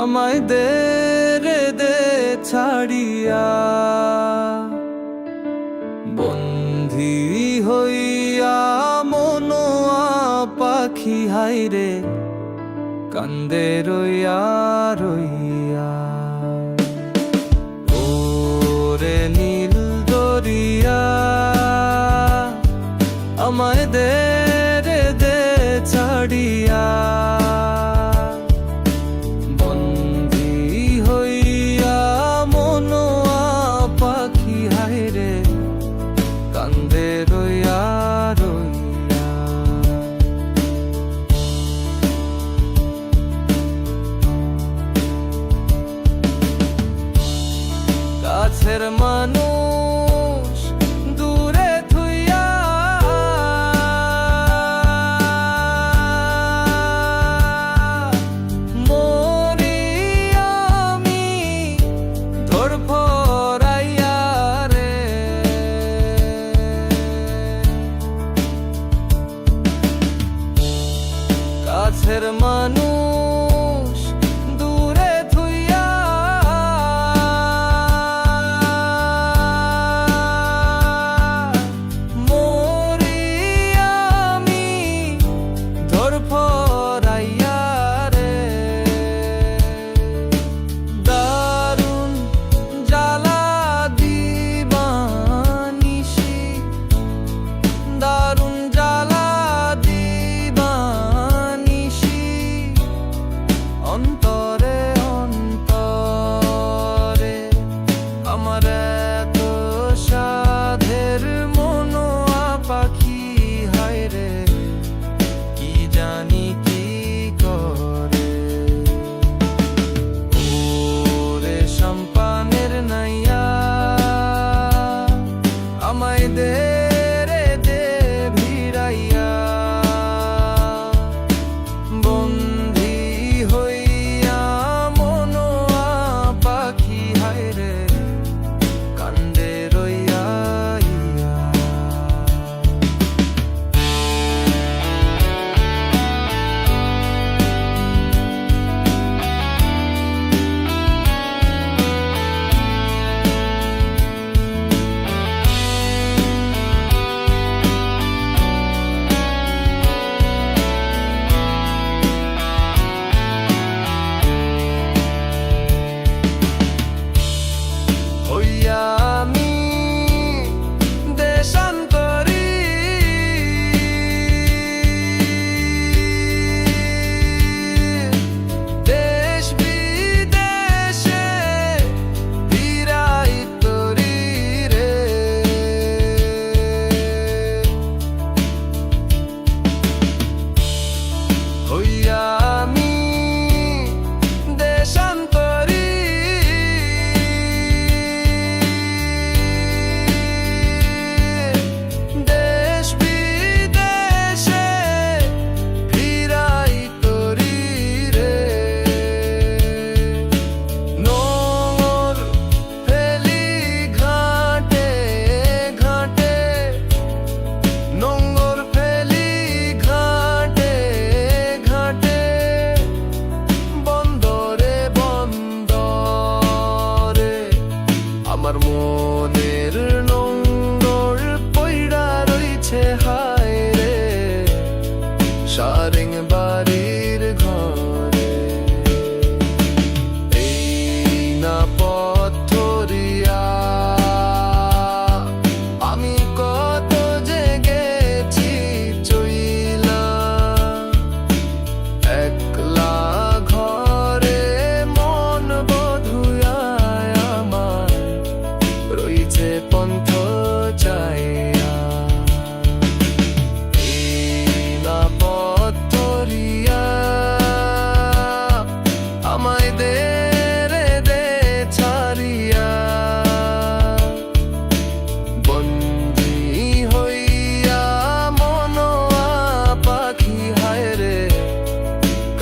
আমায় দে রে দে ছাড়িয়া। বন্ধি হইয়া মনোয়া পাখি হাইরে কান্দে রইয়া রইয়া। কাছের মানুষ।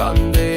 candela.